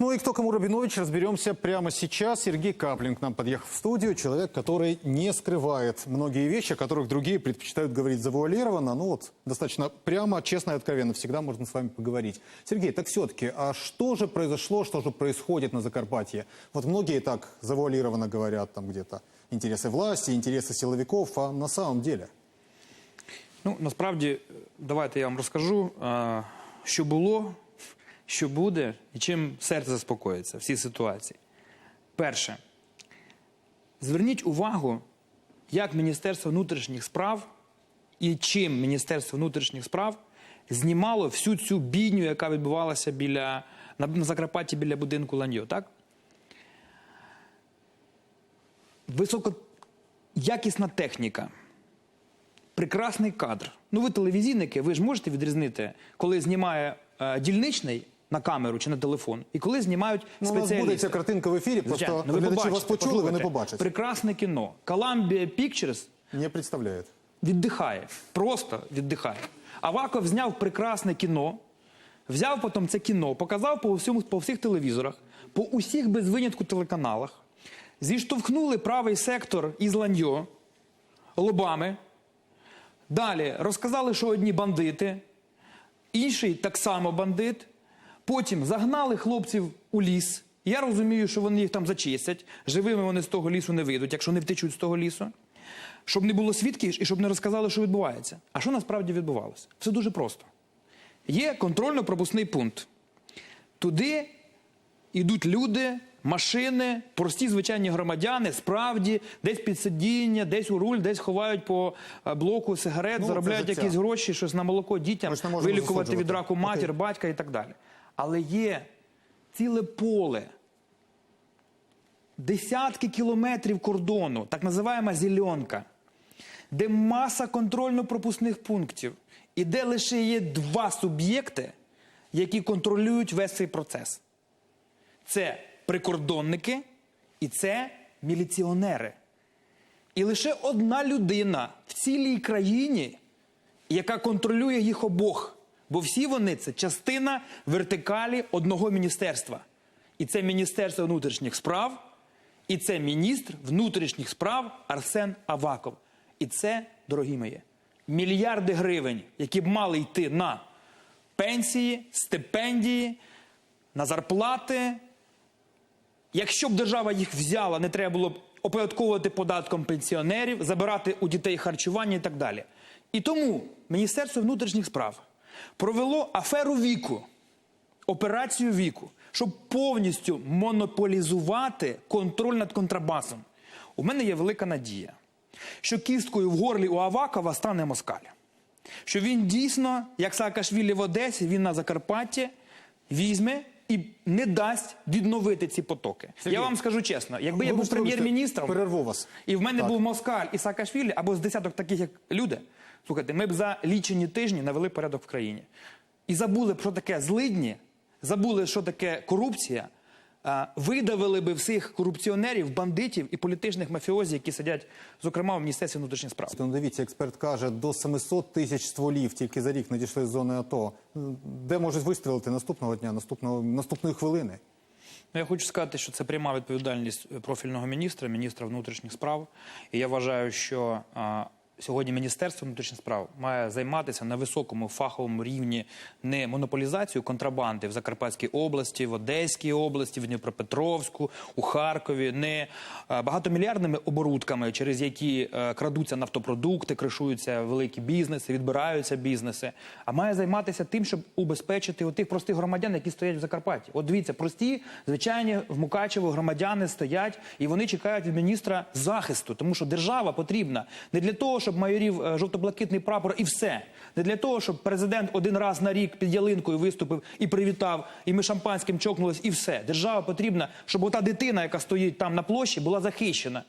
Ну и кто кому Рабинович, разберемся прямо сейчас. Сергей Каплин к нам подъехал в студию. Человек, который не скрывает многие вещи, о которых другие предпочитают говорить завуалированно. Ну вот, достаточно прямо, честно и откровенно. Всегда можно с вами поговорить. Сергей, так все-таки, а что же произошло, что же происходит на Закарпатье? Вот многие так завуалированно говорят там где-то. Интересы власти, интересы силовиков, а на самом деле... Ну, насправді, давайте я вам розкажу, е, що було, що буде і чим серце заспокоїться в цій ситуації. Перше, зверніть увагу, як Міністерство внутрішніх справ і чим Міністерство внутрішніх справ знімало всю цю бідню, яка відбувалася біля, на, Закарпатті біля будинку Ланьо, так? Високоякісна техніка прекрасний кадр. Ну, ви телевізійники, ви ж можете відрізнити, коли знімає е, дільничний на камеру чи на телефон, і коли знімають Ну, у нас буде ця картинка в ефірі, Звичайно. просто Ну, ви глядачі побачите, вас почули, ви не побачите. Прекрасне кіно. Columbia Pictures Не представляет. віддихає. Просто віддихає. Аваков зняв прекрасне кіно, взяв потім це кіно, показав по, всьому, по всіх телевізорах, по усіх без винятку телеканалах, зіштовхнули правий сектор із ланьо лобами. Далі розказали, що одні бандити, інший так само бандит. Потім загнали хлопців у ліс. Я розумію, що вони їх там зачистять. Живими вони з того лісу не вийдуть, якщо не втечуть з того лісу. Щоб не було свідків і щоб не розказали, що відбувається. А що насправді відбувалося? Все дуже просто. Є контрольно-пропускний пункт. Туди йдуть люди, машини, прості звичайні громадяни, справді, десь під сидіння, десь у руль, десь ховають по е, блоку сигарет, Ну, заробляють якісь гроші, щось на молоко дітям, вилікувати від раку матір, Окей. батька і так далі. Але є ціле поле, десятки кілометрів кордону, так називаємо зеленка, де маса контрольно-пропускних пунктів, і де лише є два суб'єкти, які контролюють весь цей процес. Це прикордонники і це міліціонери. І лише одна людина в цілій країні, яка контролює їх обох. Бо всі вони це частина вертикалі одного міністерства. І це Міністерство внутрішніх справ, і це міністр внутрішніх справ Арсен Аваков. І це, дорогі мої, мільярди гривень, які б мали йти на пенсії, стипендії, на зарплати. Якщо б держава їх взяла, не треба було б оподатковувати податком пенсіонерів, забирати у дітей харчування і так далі. І тому Міністерство внутрішніх справ провело аферу віку, операцію віку, щоб повністю монополізувати контроль над контрабасом. У мене є велика надія, що кісткою в горлі у Авакова стане москаль. Що він дійсно, як Саакашвілі в Одесі, він на Закарпатті візьме і не дасть відновити ці потоки. Сергій, я вам скажу чесно, якби я був прем'єр-міністром, Перерву вас. і в мене Так. був Москаль і Саакашвілі, або з десяток таких, як люди, слухайте, ми б за лічені тижні навели порядок в країні. І забули б, що таке злидні, забули, що таке корупція, видавили би всіх корупціонерів, бандитів і політичних мафіозів, які сидять, зокрема, в Міністерстві внутрішніх справ. Ну, дивіться, експерт каже, до 700 тисяч стволів тільки за рік надійшли з зони АТО. Де можуть вистрілити наступного дня, наступного, наступної хвилини? Ну, я хочу сказати, що це пряма відповідальність профільного міністра, міністра внутрішніх справ. І я вважаю, що а, сьогодні Міністерство внутрішніх справ має займатися на високому фаховому рівні не монополізацією контрабанди в Закарпатській області, в Одеській області, в Дніпропетровську, у Харкові, не багатомільярдними оборудками, через які е, крадуться нафтопродукти, кришуються великі бізнеси, відбираються бізнеси. А має займатися тим, щоб убезпечити отих простих громадян, які стоять в Закарпатті. От дивіться, прості, звичайні в Мукачево громадяни стоять і вони чекають від міністра захисту, тому що держава потрібна не для того, щоб майорів е, жовто-блакитний прапор і все, не для того, щоб президент один раз на рік під ялинкою виступив і привітав, і ми шампанським чокнулись, і все. Держава потрібна, щоб ота дитина, яка стоїть там на площі, була захищена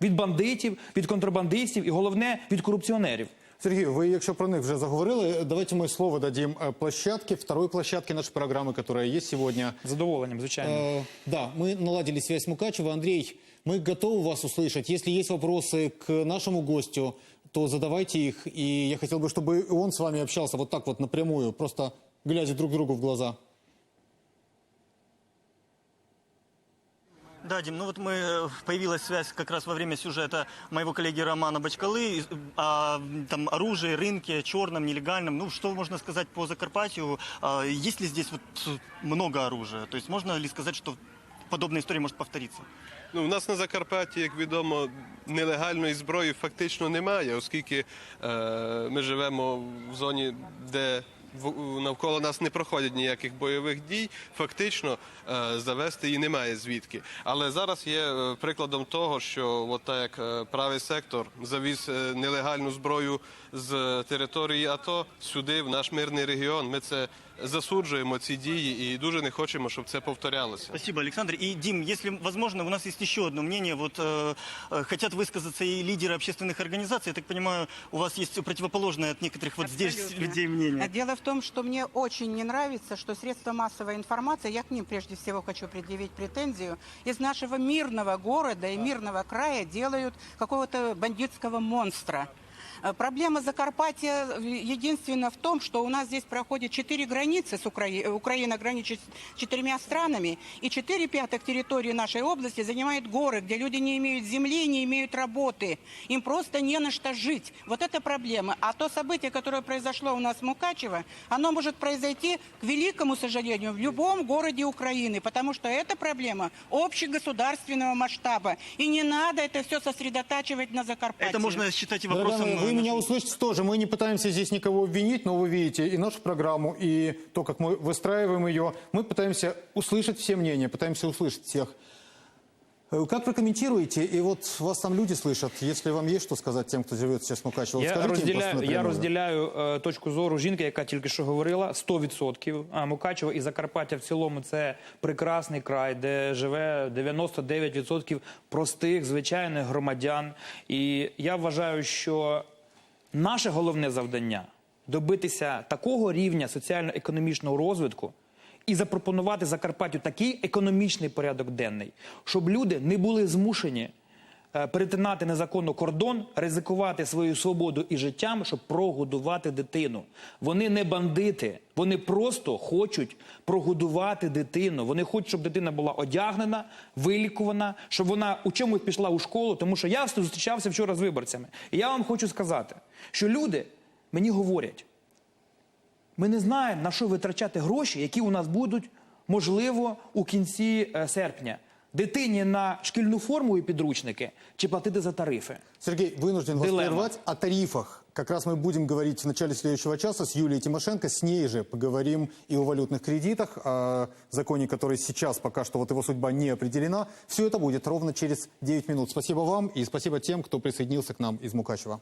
від бандитів, від контрабандистів і головне від корупціонерів. Сергей, вы, якщо про них вже заговорили, давайте мы слово дадим э, площадке, второй площадке нашей программы, которая есть сегодня. З задоволенням, звичайно. Э, да, мы наладили связь с Мукачево. Андрей, мы готовы вас услышать. Если есть вопросы к нашему гостю, то задавайте их. И я хотел бы, чтобы он с вами общался вот так вот напрямую, просто глядя друг другу в глаза. Да, Дим, ну вот мы, э, появилась связь как раз во время сюжета моего коллеги Романа Бачкалы о там, оружии, рынке, черном, нелегальном. Ну, что можно сказать по Закарпатью? А, Есть ли здесь вот э, много оружия? То есть можно ли сказать, что подобная история может повториться? Ну, у нас на Закарпатті, як відомо, нелегальної зброї фактично немає, оскільки е, ми живемо в зоні, де в- навколо нас не проходять ніяких бойових дій. Фактично е, завести її немає звідки. Але зараз є е, прикладом того, що от так як е, правий сектор завіз е, нелегальну зброю з території АТО сюди, в наш мирний регіон. Ми це засуджуємо ці дії і дуже не хочемо, щоб це повторялося. Спасибо, Александр. И, Дим, если возможно, у нас есть еще одно мнение. Вот э, э, хотят высказаться и лидеры общественных организаций. Я так понимаю, у вас есть противоположное от некоторых вот здесь Абсолютно. людей мнение. Дело в том, что мне очень не нравится, что средства массовой информации, я к ним прежде всего хочу предъявить претензию, из нашего мирного города и мирного края делают какого-то бандитского монстра. Э, Проблема Закарпатья э, единственная в том, что у нас здесь проходит четыре границы с Украиной. Украина граничит с четырьмя странами, и четыре пятых территории нашей области занимают горы, где люди не имеют земли, не имеют работы. Им просто не на что жить. Вот это проблема. А то событие, которое произошло у нас в Мукачево, оно может произойти, к великому сожалению, в любом городе Украины, потому что это проблема общегосударственного масштаба. И не надо это все сосредотачивать на Закарпатье. Это можно считать и вопросом... моя, вы э, меня нашего- услышите тоже. Мы не пытаемся здесь никого обвинить, но вы видите и нашу программу, и то, как мы выстраиваем ее. Мы пытаемся услышать все мнения, пытаемся услышать всех. Э, Как вы комментируете? И вот вас там люди слышат. Если вам есть что сказать тем, кто живет сейчас в Мукачево, Я скажите им просто розділяю, я напрямую. розділяю е, точку зору жінки, яка тільки що говорила 100%. А Мукачево і Закарпаття в цілому це прекрасний край, де живе 99% простих звичайних громадян. І я вважаю, що наше головне завдання добитися такого рівня соціально-економічного розвитку. І запропонувати Закарпаттю такий економічний порядок денний, щоб люди не були змушені перетинати незаконно кордон, ризикувати свою свободу і життям, щоб прогодувати дитину. Вони не бандити, вони просто хочуть прогодувати дитину. Вони хочуть, щоб дитина була одягнена, вилікувана, щоб вона у чомусь пішла у школу. Тому що я зустрічався вчора з виборцями. І я вам хочу сказати, що люди мені говорять. Ми не знаємо, на що витрачати гроші, які у нас будуть, можливо, у кінці е, серпня Дитині на шкільну форму і підручники чи платити за тарифи. Сергей, вынужден вас Дилемма. прервать. О тарифах как раз мы будем говорить в начале следующего часа с Юлией Тимошенко. С ней же поговорим и о валютных кредитах, о законе, который сейчас пока что вот его судьба не определена. Все это будет ровно через 9 минут. Спасибо вам и спасибо тем, кто присоединился к нам из Мукачева.